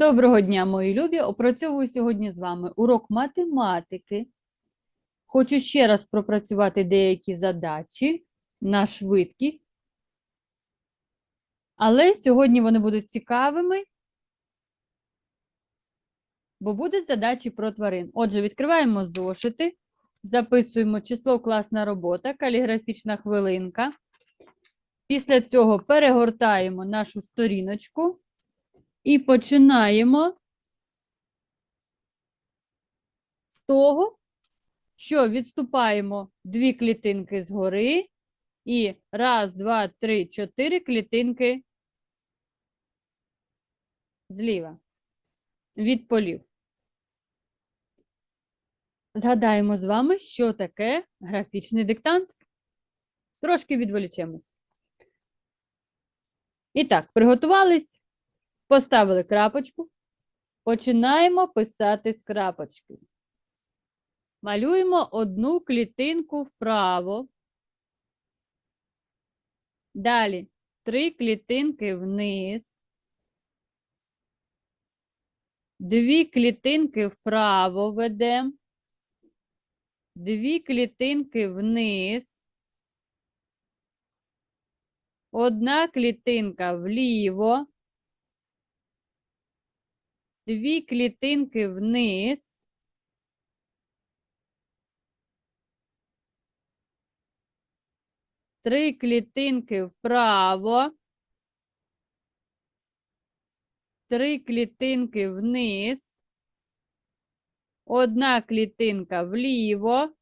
Доброго дня, мої любі! Опрацьовую сьогодні з вами урок математики. Хочу ще раз пропрацювати деякі задачі на швидкість. Але сьогодні вони будуть цікавими, бо будуть задачі про тварин. Отже, відкриваємо зошити, записуємо число класна робота, каліграфічна хвилинка. Після цього перегортаємо нашу сторіночку. І починаємо з того, що відступаємо дві клітинки згори і раз, два, три, чотири клітинки зліва від полів. Згадаємо з вами, що таке графічний диктант. Трошки відволічемось. І так, приготувались. Поставили крапочку. Починаємо писати з крапочки. Малюємо одну клітинку вправо. Далі три клітинки вниз. Дві клітинки вправо ведемо. Дві клітинки вниз. Одна клітинка вліво дві клітинки вниз. Три клітинки вправо. Три клітинки вниз. Одна клітинка вліво.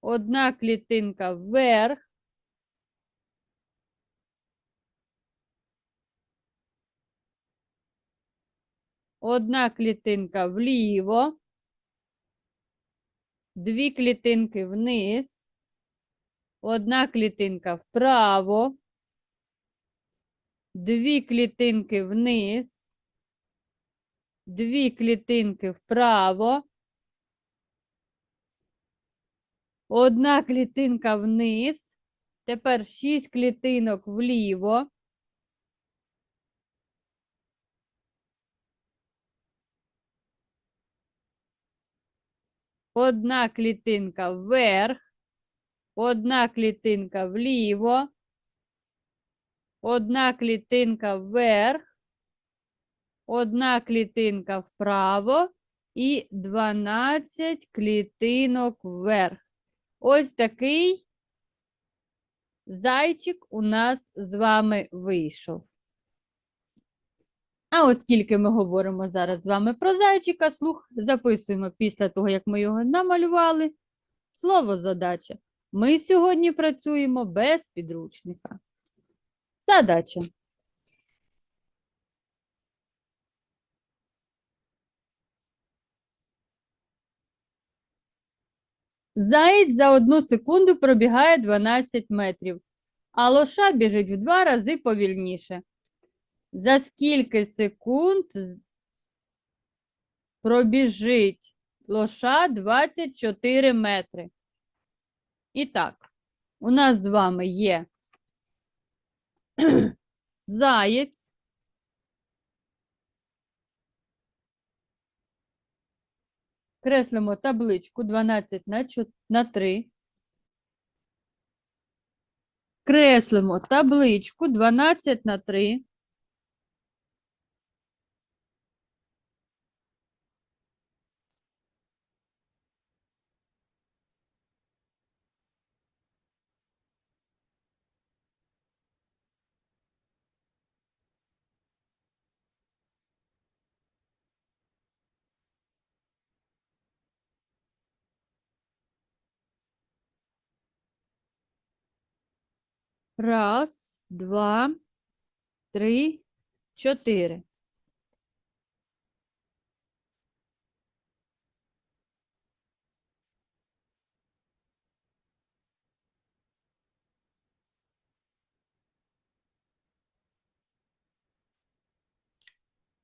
Одна клітинка вверх. Одна клітинка вліво, дві клітинки вниз, одна клітинка вправо, дві клітинки вниз, дві клітинки вправо, одна клітинка вниз, тепер шість клітинок вліво. Одна клітинка вверх, одна клітинка вліво, одна клітинка вверх, одна клітинка вправо і 12 клітинок вверх. Ось такий зайчик у нас з вами вийшов. А оскільки ми говоримо зараз з вами про зайчика, слух записуємо після того, як ми його намалювали. Слово задача. Ми сьогодні працюємо без підручника. Задача. Заєць за одну секунду пробігає 12 метрів, а лоша біжить в два рази повільніше. За скільки секунд пробіжить лоша 24 метри? І так, у нас з вами є заєць. Креслимо табличку 12 на, 4, на 3. Креслимо табличку 12 на 3. Раз, два, три, чотири.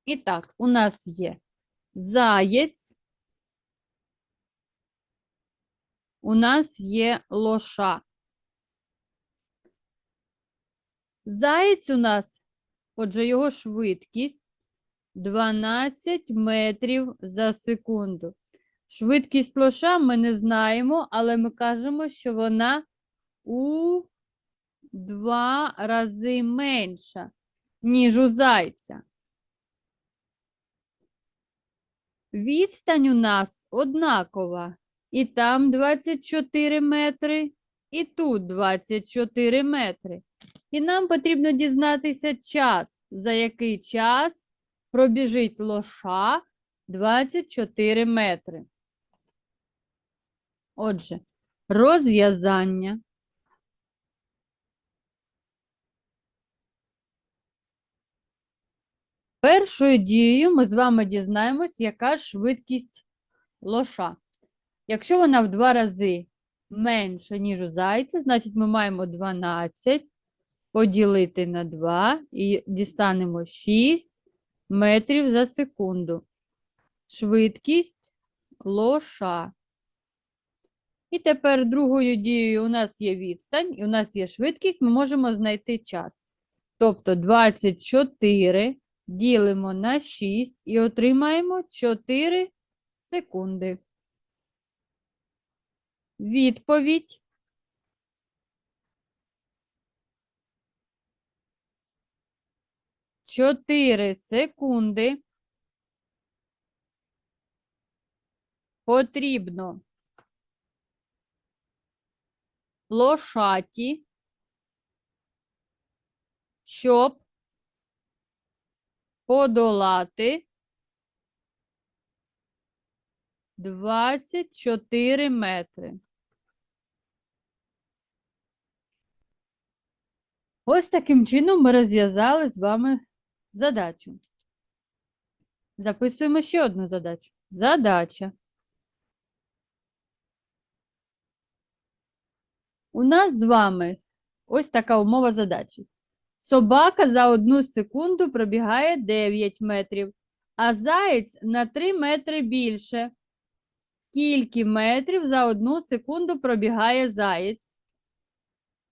І так, у нас є заєць, у нас є лоша. Заєць у нас, отже, його швидкість 12 метрів за секунду. Швидкість лоша ми не знаємо, але ми кажемо, що вона у два рази менша, ніж у зайця. Відстань у нас однакова. І там 24 метри, і тут 24 метри. І нам потрібно дізнатися час, за який час пробіжить лоша 24 метри. Отже, розв'язання. Першою дією ми з вами дізнаємось, яка швидкість лоша. Якщо вона в два рази менша, ніж у зайця, значить ми маємо 12 поділити на 2 і дістанемо 6 метрів за секунду. Швидкість лоша. І тепер другою дією у нас є відстань, і у нас є швидкість, ми можемо знайти час. Тобто 24 ділимо на 6 і отримаємо 4 секунди. Відповідь. Чотири секунди. Потрібно лошаті, щоб подолати 24 метри. Ось таким чином ми розв'язали з вами задачу. Записуємо ще одну задачу. Задача. У нас з вами ось така умова задачі. Собака за одну секунду пробігає 9 метрів, а заєць на 3 метри більше. Скільки метрів за одну секунду пробігає заєць?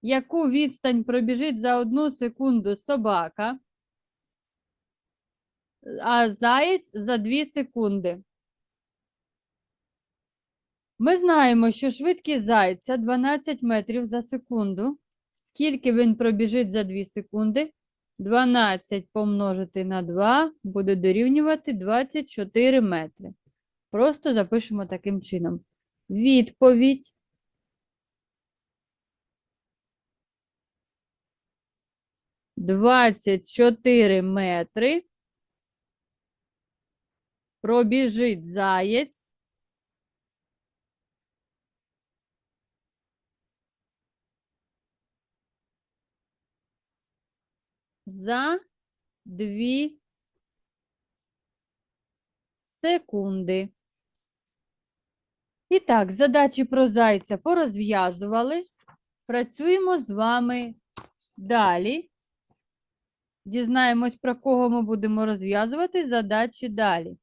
Яку відстань пробіжить за одну секунду собака, а заєць за 2 секунди? Ми знаємо, що швидкість зайця 12 метрів за секунду. Скільки він пробіжить за 2 секунди? 12 помножити на 2 буде дорівнювати 24 метри. Просто запишемо таким чином. Відповідь. Двадцять чотири метри. Пробіжить заєць. За дві секунди. І так, задачі про зайця порозв'язували. Працюємо з вами далі. Дізнаємось, про кого ми будемо розв'язувати задачі далі.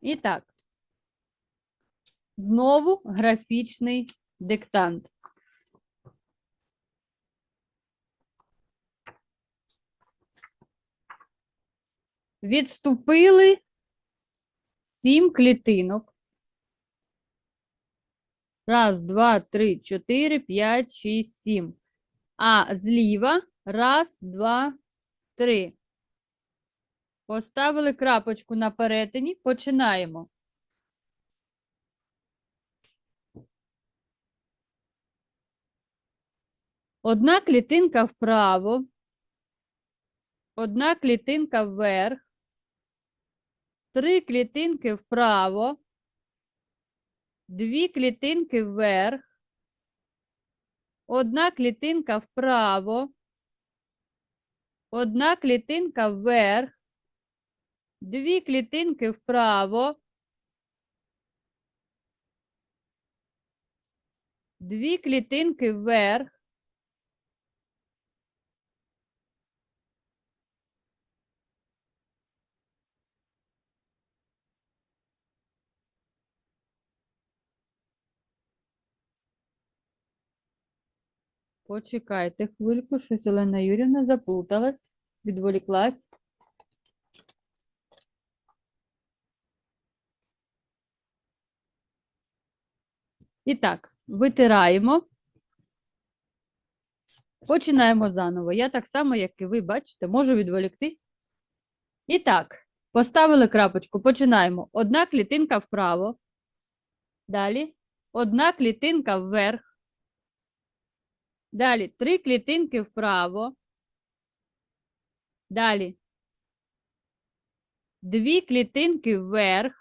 І так, знову графічний диктант. Відступили сім клітинок. Раз, два, три, чотири, п'ять, шість, сім. А зліва раз, два, три. Поставили крапочку на перетині. Починаємо. Одна клітинка вправо, одна клітинка вверх, три клітинки вправо, дві клітинки вверх, одна клітинка вправо, одна клітинка вверх, дві клітинки вправо, дві клітинки вверх, Почекайте хвильку, щось Олена Юрівна заплуталась, відволіклась. І так, витираємо. Починаємо заново. Я так само, як і ви, бачите, можу відволіктись. І так, поставили крапочку. Починаємо. Одна клітинка вправо. Далі. Одна клітинка вверх. Далі три клітинки вправо. Далі. Дві клітинки вверх.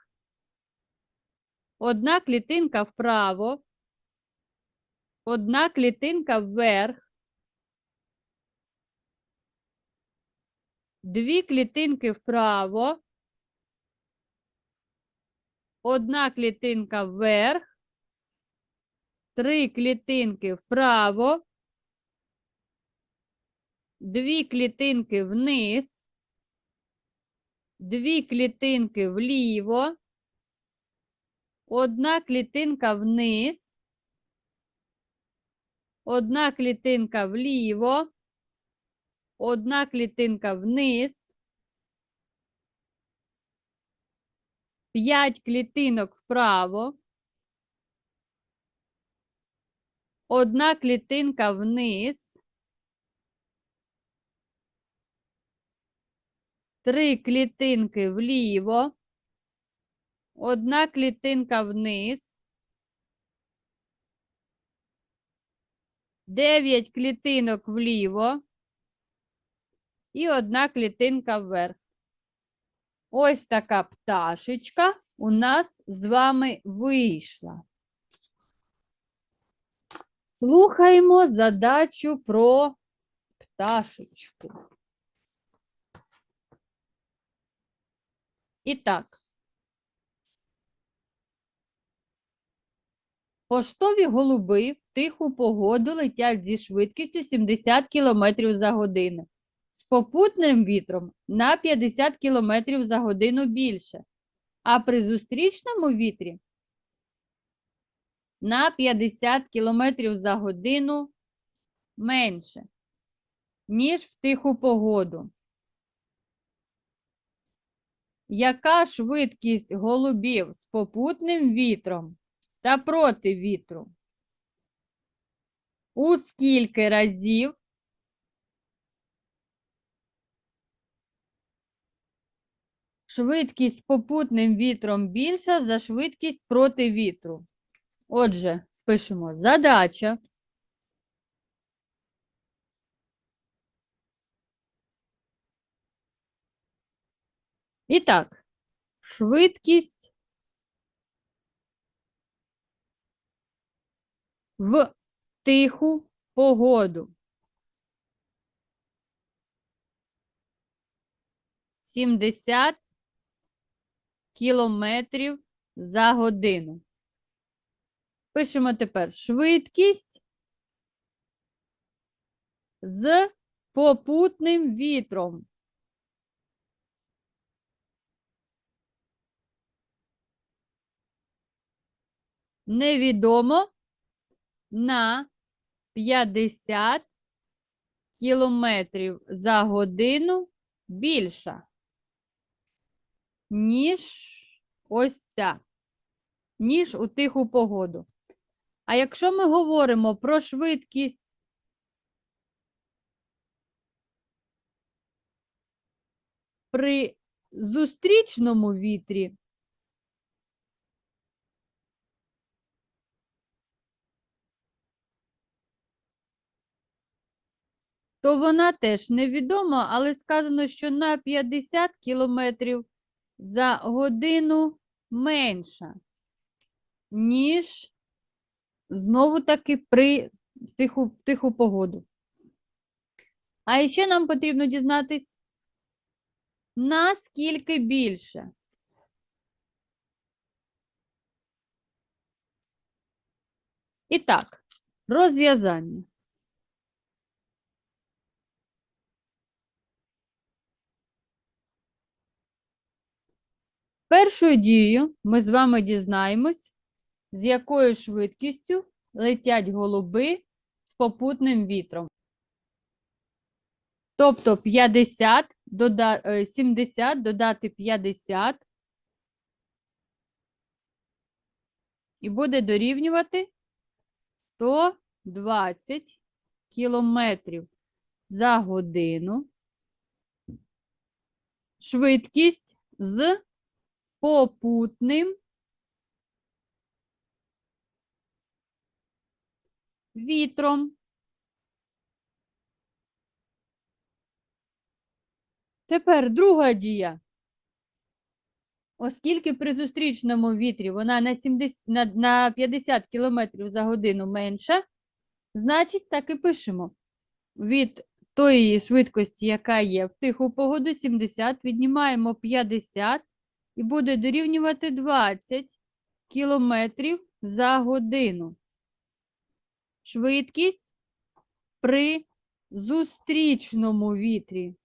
Одна клітинка вправо. Одна клітинка вверх. Дві клітинки вправо. Одна клітинка вверх. Три клітинки вправо. Дві клітинки вниз. Дві клітинки вліво. Одна клітинка вниз. Одна клітинка вліво. Одна клітинка вниз. П'ять клітинок вправо. Одна клітинка вниз. Три клітинки вліво. Одна клітинка вниз. Дев'ять клітинок вліво. І одна клітинка вверх. Ось така пташечка у нас з вами вийшла. Слухаємо задачу про пташечку. І так. Поштові голуби в тиху погоду летять зі швидкістю 70 км за годину. З попутним вітром на 50 км за годину більше, а при зустрічному вітрі на 50 км за годину менше, ніж в тиху погоду. Яка швидкість голубів з попутним вітром та проти вітру? У скільки разів швидкість попутним вітром більша за швидкість проти вітру? Отже, пишемо задача. І так, швидкість в тиху погоду. 70 кілометрів за годину. Пишемо тепер швидкість з попутним вітром. Невідомо на 50 кілометрів за годину більша, ніж ось ця, ніж у тиху погоду. А якщо ми говоримо про швидкість при зустрічному вітрі, то вона теж невідома, але сказано, що на 50 кілометрів за годину менша, ніж знову таки при тиху, тиху погоду. А ще нам потрібно дізнатись, наскільки більше. І так, розв'язання. Першою дією ми з вами дізнаємось, з якою швидкістю летять голуби з попутним вітром. Тобто 50 дода... е, 70 додати 50 і буде дорівнювати 120 кілометрів за годину. Швидкість з попутним вітром. Тепер друга дія. Оскільки при зустрічному вітрі вона на 70, на, на 50 км за годину менша, значить так і пишемо. Від тої швидкості, яка є в тиху погоду, 70, віднімаємо 50 і буде дорівнювати 20 км за годину. Швидкість при зустрічному вітрі.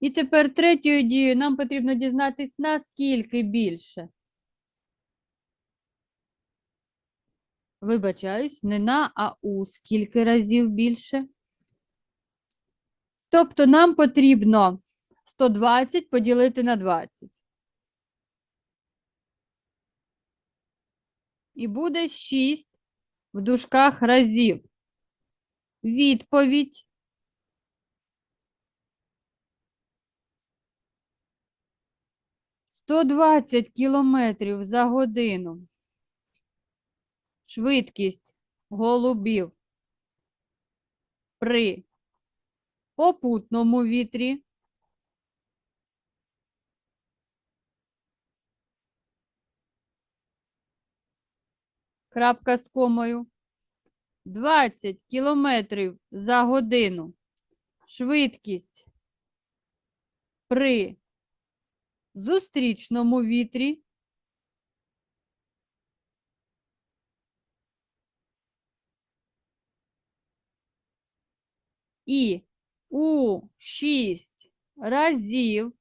І тепер третьою дією нам потрібно дізнатись, наскільки більше. Вибачаюсь, не на, а у скільки разів більше. Тобто нам потрібно 120 поділити на 20. І буде 6 в дужках разів. Відповідь. 120 кілометрів за годину. Швидкість голубів при попутному вітрі. Крапка з комою. 20 кілометрів за годину. Швидкість при зустрічному вітрі. І у 6 разів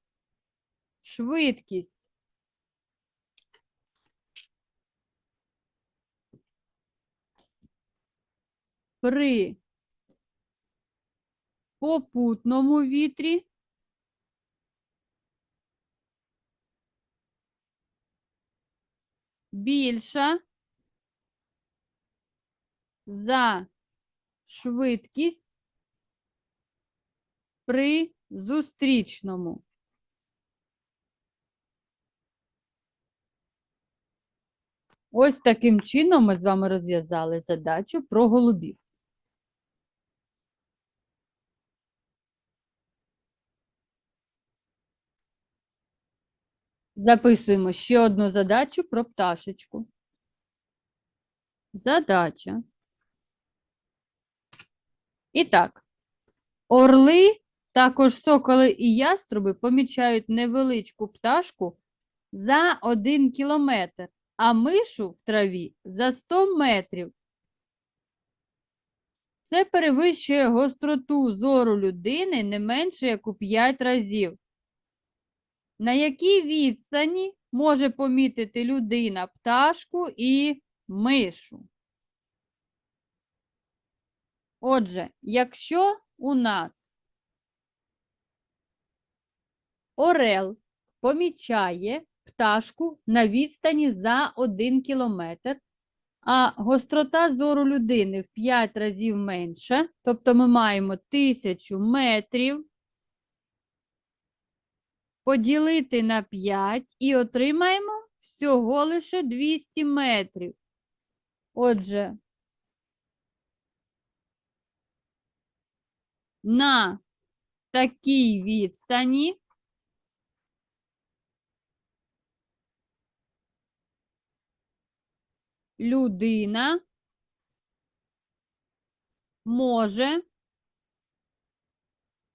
швидкість. При попутному вітрі більша за швидкість при зустрічному. Ось таким чином ми з вами розв'язали задачу про голубів. Записуємо ще одну задачу про пташечку. Задача. І так, орли, також соколи і яструби помічають невеличку пташку за 1 кілометр, а мишу в траві за 100 метрів. Це перевищує гостроту зору людини не менше як у 5 разів. На якій відстані може помітити людина пташку і мишу? Отже, якщо у нас орел помічає пташку на відстані за 1 кілометр, а гострота зору людини в 5 разів менша, тобто ми маємо 1000 метрів, поділити на 5 і отримаємо всього лише 200 метрів. Отже, на такій відстані людина може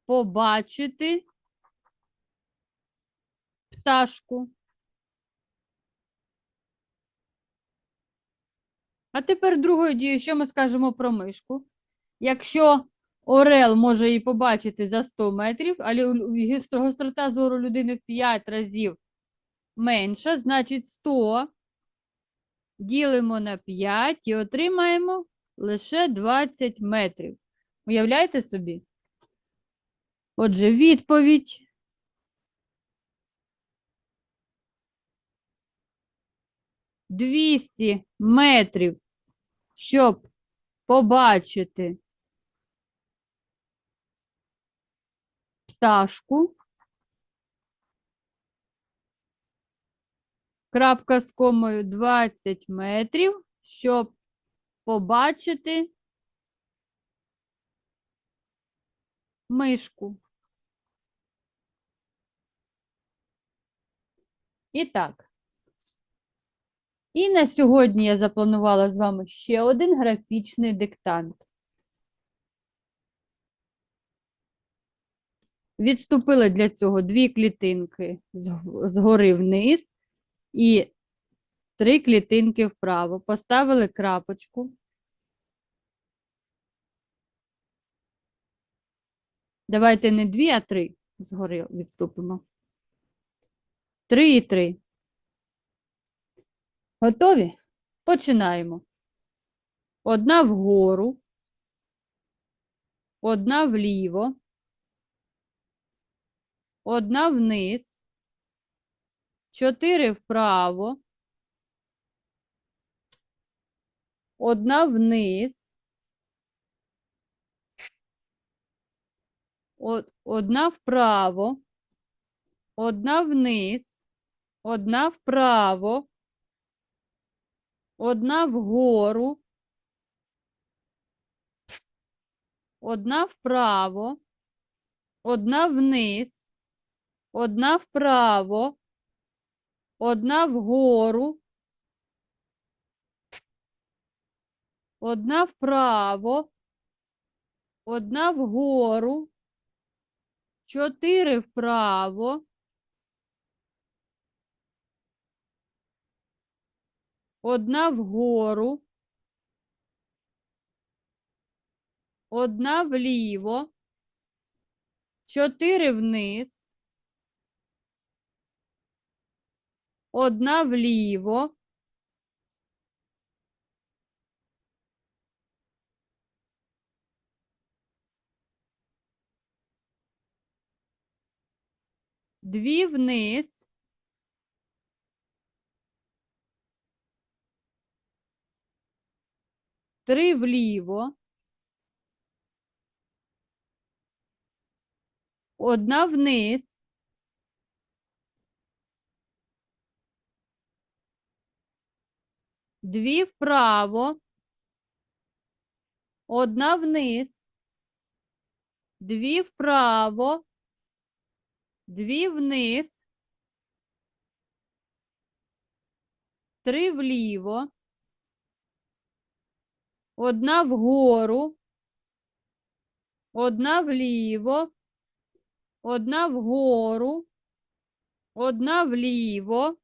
побачити пташку. А тепер другою дією, що ми скажемо про мишку? Якщо Орел може її побачити за 100 метрів, гістро- гострота зору людини в 5 разів менша, значить 100 ділимо на 5 і отримаємо лише 20 метрів. Уявляєте собі? Отже, відповідь. Двісті метрів, щоб побачити пташку. Крапка з комою 20 метрів, щоб побачити мишку. І так. І на сьогодні я запланувала з вами ще один графічний диктант. Відступили для цього дві клітинки зг- згори вниз і три клітинки вправо. Поставили крапочку. Давайте не дві, а три згори відступимо. Три і три. Готові? Починаємо. Одна вгору, одна вліво, одна вниз, чотири вправо, одна вниз, одна вправо, одна вниз, одна вправо, одна вгору, одна вправо, одна вниз, одна вправо, одна вгору, одна вправо, одна вгору, чотири вправо, одна вгору, одна вліво, чотири вниз, одна вліво, дві вниз, три вліво, одна вниз, дві вправо, одна вниз, дві вправо, дві вниз, три вліво, одна вгору, одна вліво, одна вгору, одна вліво,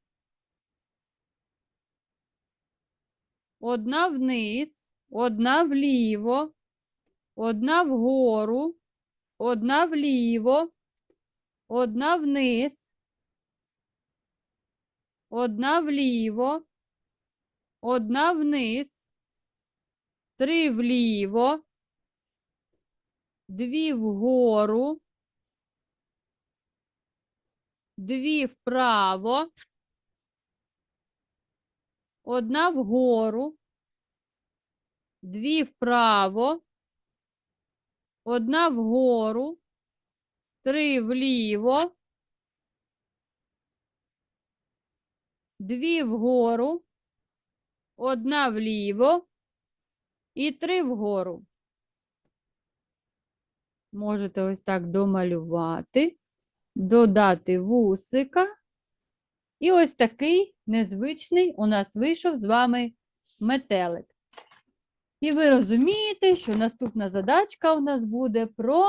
одна вниз, одна вліво, одна вгору, одна вліво, одна вниз, одна вліво, одна вниз, три вліво, дві вгору, дві вправо, одна вгору, дві вправо, одна вгору, три вліво, дві вгору, одна вліво і три вгору. Можете ось так домалювати, додати вусика. І ось такий незвичний у нас вийшов з вами метелик. І ви розумієте, що наступна задачка у нас буде про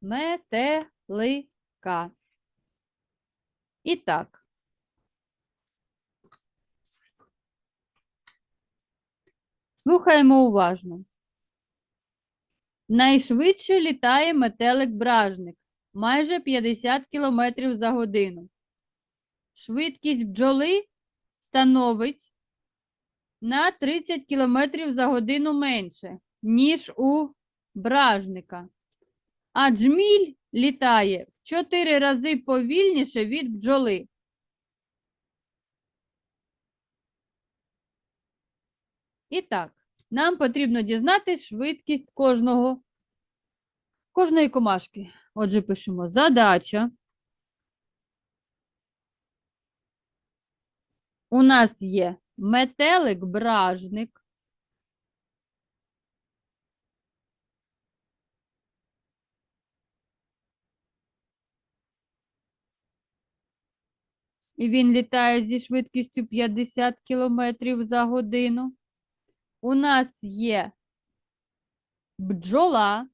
метелика. І так. Слухаємо уважно. Найшвидше літає метелик-бражник майже 50 км за годину. Швидкість бджоли становить на 30 км за годину менше, ніж у бражника. А джміль літає в 4 рази повільніше від бджоли. І так, нам потрібно дізнати швидкість кожного, кожної комашки. Отже, пишемо задача. У нас є метелик-бражник. І він літає зі швидкістю 50 км за годину. У нас є бджола.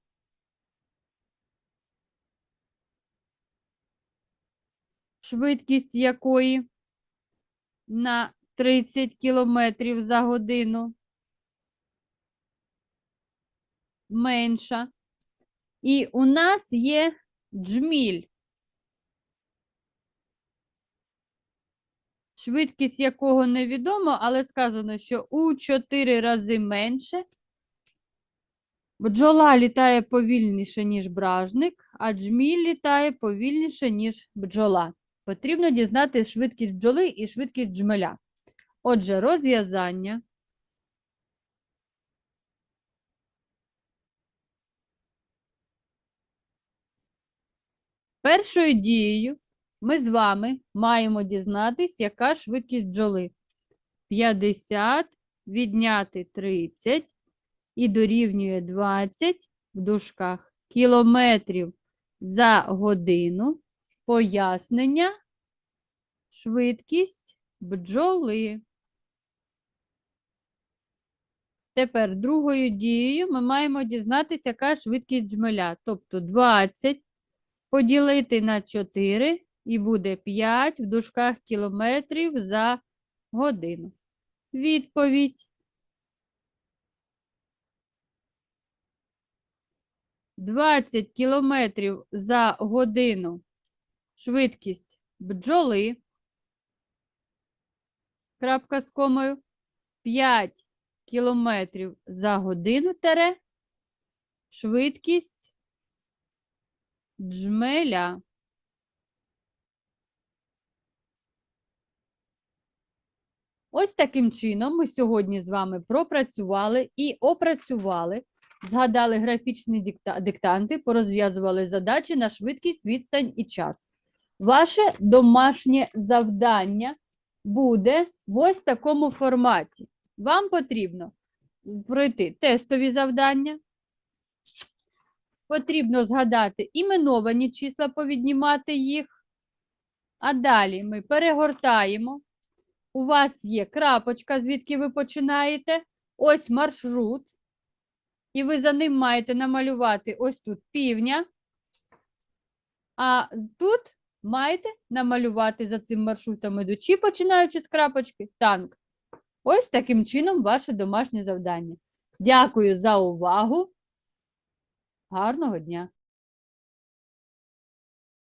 Швидкість якої на 30 км за годину менша. І у нас є джміль. Швидкість якого невідомо, але сказано, що у 4 рази менше. Бджола літає повільніше, ніж бражник, а джміль літає повільніше, ніж бджола. Потрібно дізнати швидкість бджоли і швидкість джмеля. Отже, розв'язання. Першою дією ми з вами маємо дізнатись, яка швидкість бджоли. 50 відняти 30 і дорівнює 20 в дужках кілометрів за годину. Пояснення швидкість бджоли. Тепер другою дією ми маємо дізнатися, яка швидкість джмеля. Тобто 20 поділити на 4 і буде 5 в дужках кілометрів за годину. Відповідь. 20 кілометрів за годину швидкість бджоли. Крапка з комою. 5 кілометрів за годину тере швидкість джмеля. Ось таким чином ми сьогодні з вами пропрацювали і опрацювали, згадали графічні дикта- диктанти, порозв'язували задачі на швидкість, відстань і час. Ваше домашнє завдання буде в ось такому форматі. Вам потрібно пройти тестові завдання. Потрібно згадати іменовані числа, повіднімати їх. А далі ми перегортаємо. У вас є крапочка, звідки ви починаєте. Ось маршрут. І ви за ним маєте намалювати ось тут півня. А тут маєте намалювати за цим маршрутом ідучи, починаючи з крапочки, танк. Ось таким чином ваше домашнє завдання. Дякую за увагу. Гарного дня!